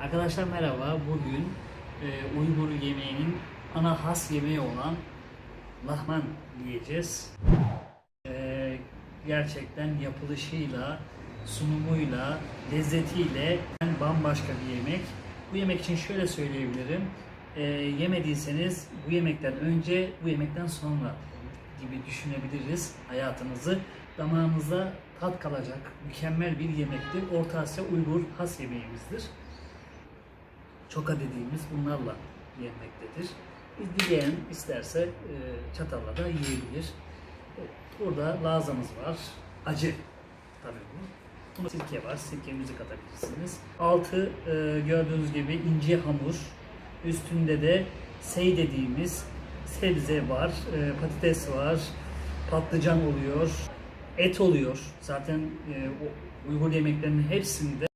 Arkadaşlar merhaba. Bugün e, Uygur yemeğinin ana has yemeği olan lahman yiyeceğiz. E, gerçekten yapılışıyla, sunumuyla, lezzetiyle bambaşka bir yemek. Bu yemek için şöyle söyleyebilirim. E, yemediyseniz bu yemekten önce, bu yemekten sonra gibi düşünebiliriz hayatınızı. Damağınıza tat kalacak mükemmel bir yemektir. Orta Asya Uygur has yemeğimizdir. Çoka dediğimiz bunlarla yenmektedir. Dileyen isterse e, çatalla da yiyebilir. E, Burada lazamız var. Acı tabii bu. Buna sirke var. Sirkemizi katabilirsiniz. Altı e, gördüğünüz gibi ince hamur. Üstünde de sey dediğimiz sebze var. patates var. Patlıcan oluyor. Et oluyor. Zaten e, Uygur yemeklerinin hepsinde